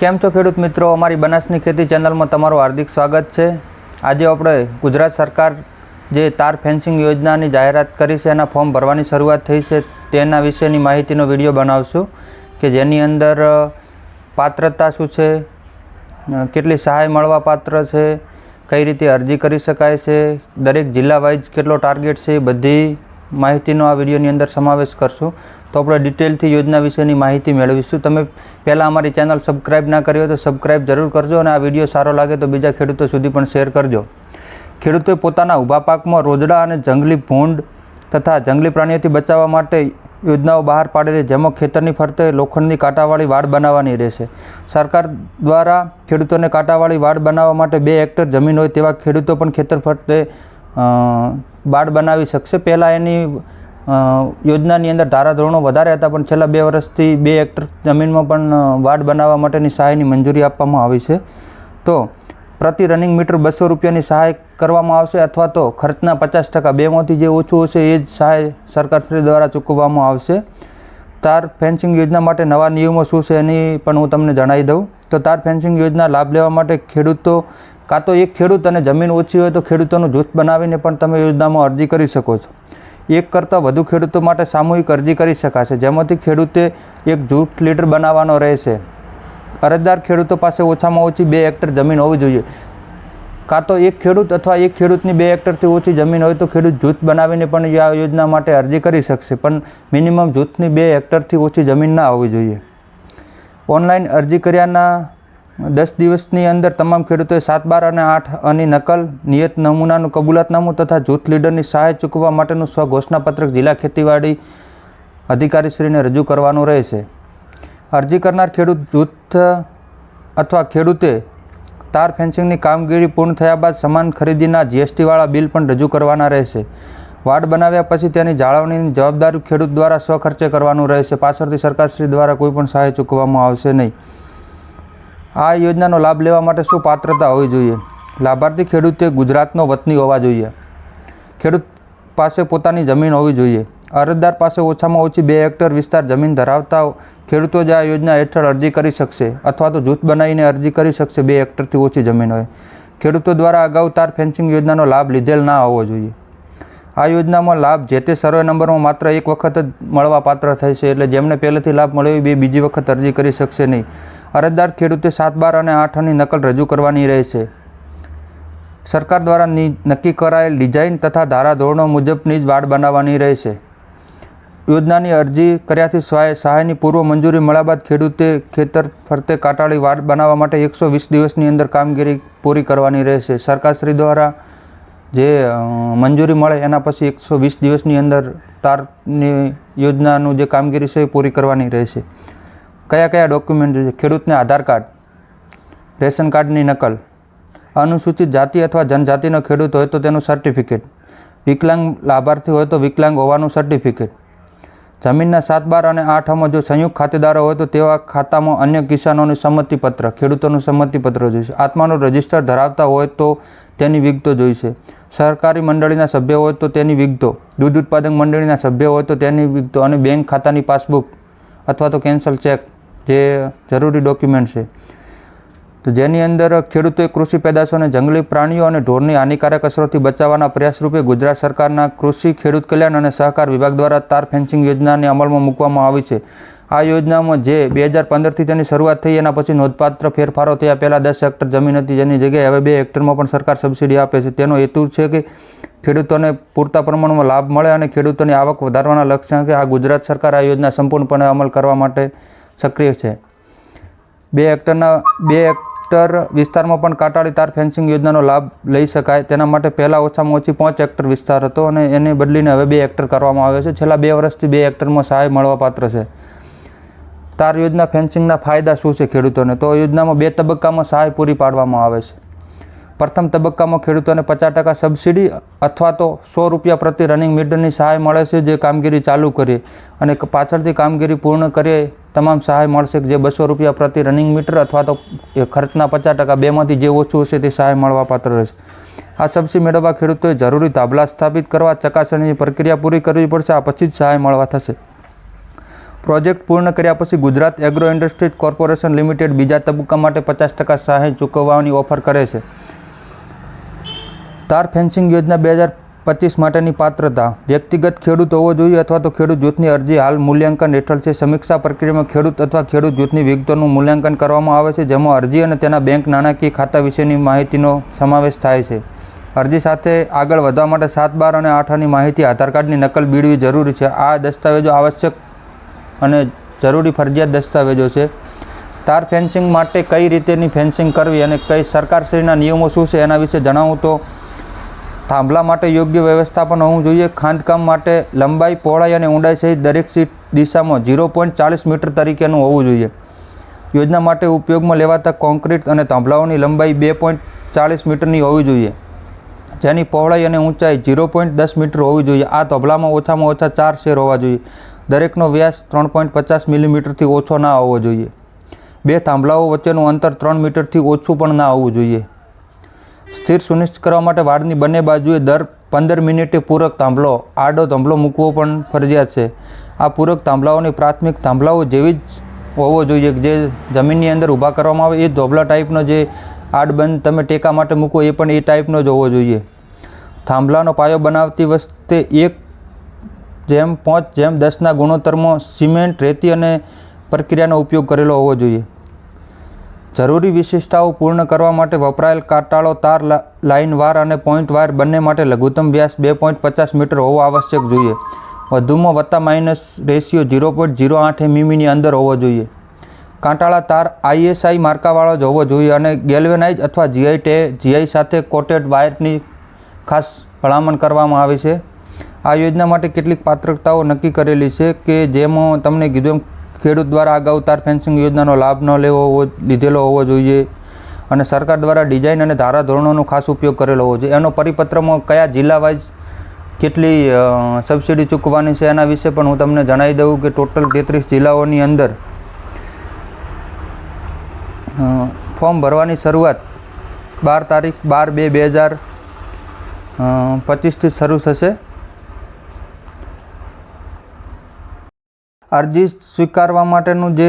કેમ છો ખેડૂત મિત્રો? અમારી બનાસની ખેતી ચેનલમાં તમારું હાર્દિક સ્વાગત છે. આજે આપણે ગુજરાત સરકાર જે તાર ફેન્સિંગ યોજનાની જાહેરાત કરી છે, એના ફોર્મ ભરવાની શરૂઆત થઈ છે, તેના વિશેની માહિતીનો વીડિયો બનાવશું કે જેની અંદર પાત્રતા શું છે કેટલી સહાય મળવા પાત્ર છે, કઈ રીતે અરજી કરી શકાય છે, દરેક જિલ્લા વાઇઝ કેટલો ટાર્ગેટ છે, એ બધી માહિતીનો આ વિડીયોની અંદર સમાવેશ કરશું. તો આપણે ડિટેલથી યોજના વિશેની માહિતી મેળવીશું. તમે પહેલાં અમારી ચેનલ સબસ્ક્રાઈબ ના કરી હોય તો સબસ્ક્રાઈબ જરૂર કરજો અને આ વીડિયો સારો લાગે તો બીજા ખેડૂતો સુધી પણ શેર કરજો. ખેડૂતોએ પોતાના ઊભા પાકમાં રોજડા અને જંગલી ભૂંડ તથા જંગલી પ્રાણીઓથી બચાવવા માટે યોજનાઓ બહાર પાડેલી જેમાં ખેતરની ફરતે લોખંડની કાંટાવાળી વાડ બનાવવાની રહેશે. સરકાર દ્વારા ખેડૂતોને કાંટાવાળી વાડ બનાવવા માટે બે હેક્ટર જમીન હોય તેવા ખેડૂતો પણ ખેતર ફરતે વાડ બનાવી શકશે. પહેલાં એની યોજનાની અંદર ધારાધોરણો વધારે હતા, પણ છેલ્લા બે વર્ષથી બે હેક્ટર જમીનમાં પણ વાડ બનાવવા માટેની સહાયની મંજૂરી આપવામાં આવી છે. તો પ્રતિ રનિંગ મીટર બસો રૂપિયાની સહાય કરવામાં આવશે અથવા તો ખર્ચના પચાસ ટકા બેમાંથી જે ઓછું હશે એ જ સહાય સરકારશ્રી દ્વારા ચૂકવવામાં આવશે. તાર ફેન્સિંગ યોજના માટે નવા નિયમો શું છે એની પણ હું તમને જણાવી દઉં. તો તાર ફેન્સિંગ યોજના લાભ લેવા માટે ખેડૂતો કાં તો એક ખેડૂત અને જમીન ઓછી હોય તો ખેડૂતોનું જૂથ બનાવીને પણ તમે યોજનામાં અરજી કરી શકો છો. એક કરતાં વધુ ખેડૂતો માટે સામૂહિક અરજી કરી શકાશે, જેમાંથી ખેડૂતે એક જૂથ લીડર બનાવવાનો રહેશે. અરજદાર ખેડૂતો પાસે ઓછામાં ઓછી બે હેક્ટર જમીન હોવી જોઈએ. કાં તો એક ખેડૂત અથવા એક ખેડૂતની બે હેક્ટરથી ઓછી જમીન હોય તો ખેડૂત જૂથ બનાવીને પણ આ યોજના માટે અરજી કરી શકશે, પણ મિનિમમ જૂથની બે હેક્ટરથી ઓછી જમીન ના હોવી જોઈએ. ઓનલાઈન અરજી કર્યાના દસ દિવસની અંદર તમામ ખેડૂતોએ સાત, બાર અને આઠ અને નકલ, નિયત નમૂનાનું કબૂલાતનામું તથા જૂથ લીડરની સહાય ચૂકવવા માટેનું સ્વઘોષણાપત્રક જિલ્લા ખેતીવાડી અધિકારીશ્રીને રજૂ કરવાનું રહેશે. અરજી કરનાર ખેડૂત જૂથ અથવા ખેડૂતે તાર ફેન્સિંગની કામગીરી પૂર્ણ થયા બાદ સમાન ખરીદીના જીએસટીવાળા બિલ પણ રજૂ કરવાના રહેશે. વાડ બનાવ્યા પછી તેની જાળવણીની જવાબદારી ખેડૂત દ્વારા સ્વખર્ચે કરવાનું રહેશે. પાછળથી સરકારશ્રી દ્વારા કોઈ પણ સહાય ચૂકવવામાં આવશે નહીં. આ યોજનાનો લાભ લેવા માટે શું પાત્રતા હોવી જોઈએ? લાભાર્થી ખેડૂતે ગુજરાતનો વતની હોવા જોઈએ. ખેડૂત પાસે પોતાની જમીન હોવી જોઈએ. અરજદાર પાસે ઓછામાં ઓછી બે હેક્ટર વિસ્તાર જમીન ધરાવતા ખેડૂતો જ આ યોજના હેઠળ અરજી કરી શકશે અથવા તો જૂથ બનાવીને અરજી કરી શકશે બે હેક્ટરથી ઓછી જમીન હોય. ખેડૂતો દ્વારા અગાઉ તાર ફેન્સિંગ યોજનાનો લાભ લીધેલ ના હોવો જોઈએ. આ યોજનામાં લાભ જે તે સર્વે નંબરમાં માત્ર એક વખત જ મળવા પાત્ર થશે એટલે જેમને પહેલેથી લાભ મળ્યો એ બીજી વખત અરજી કરી શકશે નહીં. અરજદાર ખેડૂતે સાત, બાર અને આઠની નકલ રજૂ કરવાની રહેશે. સરકાર દ્વારા નક્કી કરાયેલ ડિઝાઇન તથા ધારાધોરણો મુજબની જ વાડ બનાવવાની રહેશે. યોજનાની અરજી કર્યાથી સહાય સહાયની પૂર્વ મંજૂરી મળ્યા બાદ ખેડૂતે ખેતર ફરતે કાટાળી વાડ બનાવવા માટે એકસો વીસ દિવસની અંદર કામગીરી પૂરી કરવાની રહેશે. સરકારશ્રી દ્વારા જે મંજૂરી મળે એના પછી એકસો વીસ દિવસની અંદર તારની યોજનાનું જે કામગીરી છે એ પૂરી કરવાની રહેશે. કયા કયા ડોક્યુમેન્ટ છે? ખેડૂતને આધાર કાર્ડ, રેશન કાર્ડની નકલ, અનુસૂચિત જાતિ અથવા જનજાતિનો ખેડૂત હોય તો તેનું સર્ટિફિકેટ વિકલાંગ લાભાર્થી હોય તો વિકલાંગ હોવાનું સર્ટિફિકેટ જમીનના સાત, બાર અને આઠમાં જો સંયુક્ત ખાતેદારો હોય તો તેવા ખાતામાં અન્ય કિસાનોનું સંમતિપત્ર, ખેડૂતોનું સંમતિપત્ર જોઈશે આત્માનું રજિસ્ટર ધરાવતા હોય તો તેની વિગતો જોઈશે સરકારી મંડળીના સભ્ય હોય તો તેની વિગતો, દૂધ ઉત્પાદક મંડળીના સભ્ય હોય તો તેની વિગતો અને બેંક ખાતાની પાસબુક અથવા તો કેન્સલ ચેક જે જરૂરી ડોક્યુમેન્ટ છે. તો જેની અંદર ખેડૂતોએ કૃષિ પેદાશો અને જંગલી પ્રાણીઓ અને ઢોરની હાનિકારક અસરોથી બચાવવાના પ્રયાસ રૂપે ગુજરાત સરકારના કૃષિ, ખેડૂત કલ્યાણ અને સહકાર વિભાગ દ્વારા તાર ફેન્સિંગ યોજનાને અમલમાં મૂકવામાં આવી છે. આ યોજનામાં જે બે હજાર પંદરથી તેની શરૂઆત થઈ એના પછી નોંધપાત્ર ફેરફારો થયા. પહેલાં દસ હેક્ટર જમીન હતી જેની જગ્યાએ હવે બે હેક્ટરમાં પણ સરકાર સબસિડી આપે છે. તેનો હેતુ છે કે ખેડૂતોને પૂરતા પ્રમાણમાં લાભ મળે અને ખેડૂતોની આવક વધારવાના લક્ષ્યાંકે આ ગુજરાત સરકાર આ યોજના સંપૂર્ણપણે અમલ કરવા માટે સક્રિય છે. બે હેક્ટરના બે હેક્ટર વિસ્તારમાં પણ કાંટાળી તાર ફેન્સિંગ યોજનાનો લાભ લઈ શકાય. તેના માટે પહેલાં ઓછામાં ઓછી પાંચ હેક્ટર વિસ્તાર હતો અને એને બદલીને હવે બે હેક્ટર કરવામાં આવ્યો છે. છેલ્લા બે વર્ષથી બે હેક્ટરમાં સહાય મળવાપાત્ર છે. તાર યોજના ફેન્સિંગના ફાયદા શું છે ખેડૂતોને? તો યોજનામાં બે તબક્કામાં સહાય પૂરી પાડવામાં આવે છે. પ્રથમ તબક્કામાં ખેડૂતોને પચાસ ટકા સબસિડી અથવા તો સો રૂપિયા પ્રતિ રનિંગ મીટરની સહાય મળે છે જે કામગીરી ચાલુ કરીએ અને પાછળથી કામગીરી પૂર્ણ કરીએ તમામ સહાય મળશે જે બસો રૂપિયા પ્રતિ રનિંગ મીટર અથવા તો એ ખર્ચના પચાસ ટકા બેમાંથી જે ઓછું હશે તે સહાય મળવાપાત્ર રહેશે. આ સબસિડી મેળવવા ખેડૂતોએ જરૂરી તાબલા સ્થાપિત કરવા ચકાસણીની પ્રક્રિયા પૂરી કરવી પડશે, આ પછી જ સહાય મળવા થશે. પ્રોજેક્ટ પૂર્ણ કર્યા પછી Gujarat agro industries corporation limited બીજા તબક્કા માટે પચાસ ટકા સહાય ચૂકવવાની ઓફર કરે છે. તાર ફેન્સિંગ યોજના બે હજાર પચીસ માટેની પાત્રતા. વ્યક્તિગત ખેડૂત હોવો જોઈએ અથવા તો ખેડૂત જૂથની અરજી, હાલ મૂલ્યાંકન હેઠળ છે. સમીક્ષા પ્રક્રિયામાં ખેડૂત અથવા ખેડૂત જૂથની વિગતોનું મૂલ્યાંકન કરવામાં આવે છે, જેમાં અરજી અને તેના બેંક નાણાકીય ખાતા વિશેની માહિતીનો સમાવેશ થાય છે. અરજી સાથે આગળ વધવા માટે સાત, બાર અને આઠની માહિતી, આધાર કાર્ડની નકલ બીડવી જરૂરી છે. આ દસ્તાવેજો આવશ્યક અને જરૂરી ફરજિયાત દસ્તાવેજો છે. તાર ફેન્સિંગ માટે કઈ રીતેની ફેન્સિંગ કરવી અને કઈ સરકારશ્રીના નિયમો શું છે એના વિશે જણાવું તો થાંભલા માટે યોગ્ય વ્યવસ્થાપન હોવું જોઈએ. ખાંદકામ માટે લંબાઈ, પહોળાઈ અને ઊંડાઈ સહિત દરેક સીટ દિશામાં ઝીરો પોઈન્ટ ચાલીસ મીટર તરીકેનું હોવું જોઈએ. યોજના માટે ઉપયોગમાં લેવાતા કોન્ક્રીટ અને થાંભલાઓની લંબાઈ બે પોઈન્ટ ચાલીસ મીટરની હોવી જોઈએ. જેની પહોળાઈ અને ઊંચાઈ ઝીરો પોઈન્ટ દસ મીટર હોવી જોઈએ. આ તબલામાં ઓછામાં ઓછા ચાર શેર હોવા જોઈએ. દરેકનો વ્યાસ ત્રણ પોઈન્ટ પચાસ મિલીમીટરથી ઓછો ના હોવો જોઈએ. બે થાંભલાઓ વચ્ચેનું અંતર ત્રણ મીટરથી ઓછું પણ ના હોવું જોઈએ. સ્થિર સુનિશ્ચિત કરવા માટે વાડની બંને બાજુએ દર પંદર મિનિટે પૂરક થાંભલો, આડો થાંભલો મૂકવો પણ ફરજિયાત છે. આ પૂરક થાંભલાઓની પ્રાથમિક થાંભલાઓ જેવી જ હોવો જોઈએ જે જમીનની અંદર ઊભા કરવામાં આવે. એ ધોબલા ટાઈપનો જે આડબંધ તમે ટેકા માટે મૂકો એ પણ એ ટાઈપનો જ હોવો જોઈએ. થાંભલાનો પાયો બનાવતી વખતે એક જેમ પાંચ જેમ દસના ગુણોત્તરમાં સિમેન્ટ, રેતી અને પ્રક્રિયાનો ઉપયોગ કરેલો હોવો જોઈએ. જરૂરી વિશિષ્ટતાઓ પૂર્ણ કરવા માટે વપરાયેલ કાટાળો, તાર લાઇન, વાર અને પોઈન્ટ વાયર બંને માટે લઘુત્તમ વ્યાસ બે પોઈન્ટ પચાસ મીટર હોવો આવશ્યક જોઈએ. વધુમાં વત્તા minus ratio zero point zero આઠ મીમીની અંદર હોવો જોઈએ. કાંટાળા, તાર આઈએસઆઈ માર્કાવાળો જ હોવો જોઈએ અને ગેલ્વેનાઇઝ અથવા જીઆઈ ટે જીઆઈ સાથે કોટેડ વાયરની ખાસ ભલામણ કરવામાં આવી છે. આ યોજના માટે કેટલીક પાત્રતાઓ નક્કી કરેલી છે કે જેમાં તમને કીધું ખેડૂત દ્વારા અગાઉ તાર ફેન્સિંગ યોજનાનો લાભ ન લેવો હોવો, લીધેલો હોવો જોઈએ અને સરકાર દ્વારા ડિઝાઇન અને ધારાધોરણોનો ખાસ ઉપયોગ કરેલો હોવો જોઈએ. એનો પરિપત્રમાં કયા જિલ્લા વાઇઝ કેટલી સબસિડી ચૂકવવાની છે એના વિશે પણ હું તમને જણાવી દઉં કે ટોટલ તેત્રીસ જિલ્લાઓની અંદર ફોર્મ ભરવાની શરૂઆત બાર તારીખ બાર બે બે હજાર પચીસથી શરૂ થશે. અરજી સ્વીકારવા માટેનું જે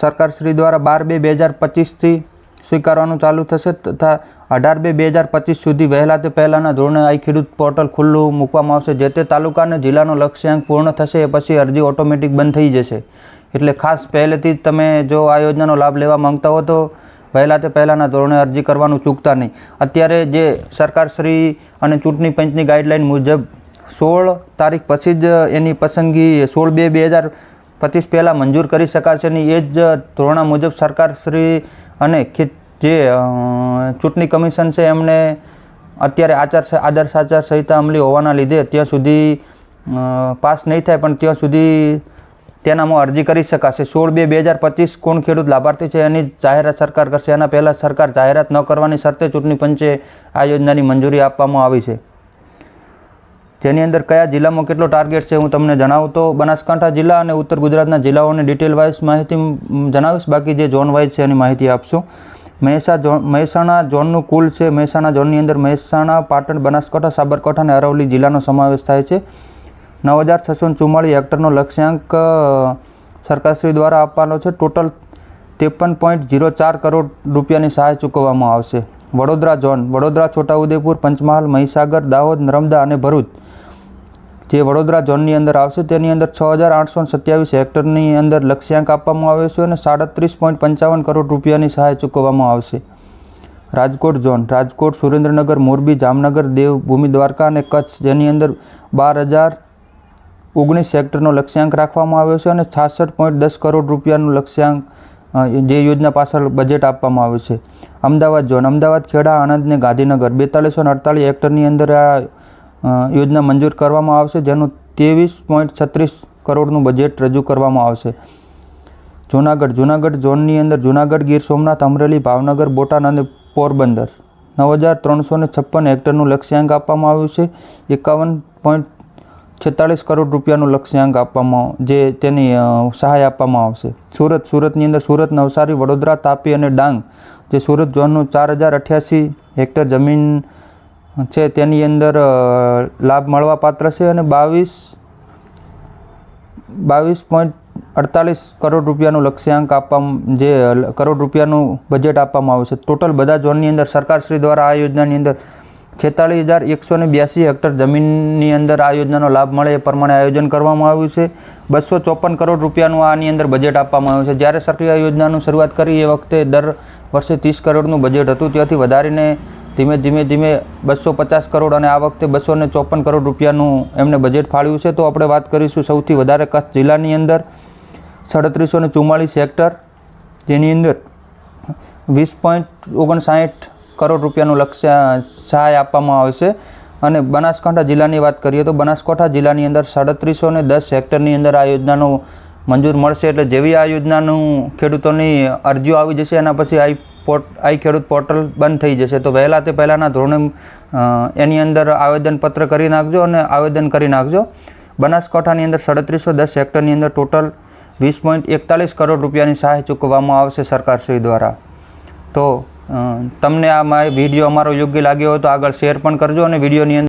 સરકારશ્રી દ્વારા બાર બે બે હજાર પચીસથી સ્વીકારવાનું ચાલુ થશે તથા અઢાર બે બે હજાર પચીસ સુધી વહેલા તે પહેલાંના ધોરણે આ ખેડૂત પોર્ટલ ખુલ્લું મૂકવામાં આવશે. જે તે તાલુકા અને જિલ્લાનો લક્ષ્યાંક પૂર્ણ થશે એ પછી અરજી ઓટોમેટિક બંધ થઈ જશે. એટલે ખાસ પહેલેથી જ તમે જો આ યોજનાનો લાભ લેવા માંગતા હો તો વહેલા તે પહેલાંના ધોરણે અરજી કરવાનું ચૂકતા નહીં. અત્યારે જે સરકારશ્રી અને ચૂંટણી પંચની ગાઈડલાઇન મુજબ સોળ તારીખ પછી જ એની પસંદગી સોળ બે બે હજાર પચીસ પહેલાં મંજૂર કરી શકાશે નહીં એ જ ધોરણા મુજબ સરકારશ્રી અને જે ચૂંટણી કમિશન છે એમને અત્યારે આચાર આદર્શ આચાર સંહિતા અમલી હોવાના લીધે ત્યાં સુધી પાસ નહીં થાય પણ ત્યાં સુધી તેનામાં અરજી કરી શકાશે. સોળ બે બે હજાર પચીસ કોણ ખેડૂત લાભાર્થી છે એની જાહેરાત સરકાર કરશે. એના પહેલાં સરકાર જાહેરાત ન કરવાની શરતે ચૂંટણી પંચે આ યોજનાની મંજૂરી આપવામાં આવી છે. જેની અંદર કયા જિલ્લામાં કેટલો ટાર્ગેટ છે હું તમને જણાવું. તો બનાસકાંઠા જિલ્લા અને ઉત્તર ગુજરાતના જિલ્લાઓને ડિટેલ વાઇઝ માહિતી જણાવીશ. બાકી જે ઝોન વાઇઝ છે એની માહિતી આપશું. મહેસા ઝોન મહેસાણા ઝોનનું કુલ છે. મહેસાણા ઝોનની અંદર મહેસાણા, પાટણ, બનાસકાંઠા, સાબરકાંઠા અને અરવલ્લી જિલ્લાનો સમાવેશ થાય છે. નવ હજાર છસો ચુમ્માળીસ હેક્ટરનો લક્ષ્યાંક સરકારશ્રી દ્વારા આપવાનો છે. ટોટલ ત્રેપન પોઈન્ટ ઝીરો ચાર કરોડ રૂપિયાની સહાય ચૂકવવામાં આવશે. વડોદરા ઝોન, વડોદરા, છોટાઉદેપુર, પંચમહાલ, મહીસાગર, દાહોદ, નર્મદા અને ભરૂચ. જે વડોદરા ઝોનની અંદર આવશે, તેની અંદર છ હજાર આઠસો સત્યાવીસ હેક્ટરની અંદર લક્ષ્યાંક આપવામાં આવે છે અને સાડત્રીસ પોઈન્ટ પંચાવન કરોડ રૂપિયાની સહાય ચૂકવવામાં આવશે. રાજકોટ ઝોન, રાજકોટ, સુરેન્દ્રનગર, મોરબી, જામનગર દેવભૂમિ દ્વારકા અને કચ્છ, જેની અંદર બાર હજાર ઓગણીસ હેક્ટરનો લક્ષ્યાંક રાખવામાં આવ્યો છે અને છાસઠ પોઈન્ટ દસ કરોડ રૂપિયાનું લક્ષ્યાંક જે યોજના પાછળ બજેટ આપવામાં આવ્યું છે. અમદાવાદ ઝોન અમદાવાદ, ખેડા આણંદ ને ગાંધીનગર બેતાલીસો ને અડતાલીસ હેક્ટરની અંદર આ યોજના મંજૂર કરવામાં આવશે, જેનું ત્રેવીસ પોઈન્ટ છત્રીસ કરોડનું બજેટ રજૂ કરવામાં આવશે. જૂનાગઢ જૂનાગઢ ઝોનની અંદર જૂનાગઢ, ગીર સોમનાથ, અમરેલી, ભાવનગર, બોટાદ અને પોરબંદર. નવ હજાર ત્રણસો ને છપ્પન હેક્ટરનું લક્ષ્યાંક આપવામાં આવ્યું છે. એકાવન પોઈન્ટ છેતાળીસ કરોડ રૂપિયાનું લક્ષ્યાંક આપવામાં, જે તેની સહાય આપવામાં આવશે. સુરત, સુરતની અંદર સુરત નવસારી વડોદરા, તાપી અને ડાંગ, જે સુરત ઝોનનું ચાર હજાર અઠ્યાસી હેક્ટર જમીન છે, તેની અંદર લાભ મળવા પાત્ર છે અને બાવીસ બાવીસ પોઈન્ટ અડતાલીસ કરોડ રૂપિયાનું લક્ષ્યાંક આપવા જે કરોડ રૂપિયાનું બજેટ આપવામાં આવ્યું છે. ટોટલ બધા ઝોનની અંદર સરકારશ્રી દ્વારા આ યોજનાની અંદર છેતાલીસ હજાર એકસો ને બ્યાસી હેક્ટર જમીનની અંદર આ યોજનાનો લાભ મળે એ પ્રમાણે આયોજન કરવામાં આવ્યું છે. બસો ચોપન કરોડ રૂપિયાનું આની અંદર બજેટ આપવામાં આવ્યું છે. જ્યારે સરકારી યોજનાનું શરૂઆત કરી, એ વખતે દર વર્ષે ત્રીસ કરોડનું બજેટ હતું. ત્યાંથી વધારીને ધીમે ધીમે ધીમે બસો પચાસ કરોડ અને આ વખતે બસો ને ચોપન કરોડ રૂપિયાનું એમને બજેટ ફાળવ્યું છે. તો આપણે વાત કરીશું સૌથી વધારે કચ્છ જિલ્લાની અંદર. સાડત્રીસો ને ચુમ્માળીસ હેક્ટર જેની અંદર વીસ પોઈન્ટ ઓગણસાઠ કરોડ રૂપિયાનું લક્ષ્ય સહાય આપવામાં આવશે અને બનાસકાંઠા જિલ્લાની વાત કરીએ તો બનાસકાંઠા જિલ્લાની અંદર સાડત્રીસો ને દસ હેક્ટરની અંદર આ યોજનાનું મંજૂર મળશે એટલે જેવી આ યોજનાનું ખેડૂતોની અરજીઓ આવી જશે, એના પછી આઈ પોર્ટ, આઈ ખેડૂત પોર્ટલ બંધ થઈ જશે. તો વહેલા તે પહેલાંના ધોરણે એની અંદર આવેદનપત્ર કરી નાખજો અને આવેદન કરી નાખજો. બનાસકાંઠાની અંદર સાડત્રીસો દસ હેક્ટરની અંદર ટોટલ વીસ પોઈન્ટ એકતાલીસ કરોડ રૂપિયાની સહાય ચૂકવવામાં આવશે સરકારશ્રી દ્વારા. તો તમને આ મારો વીડિયો અમારો યોગ્ય લાગ્યો હોય તો આગળ શેર પણ કરજો અને વિડીયોની અંદર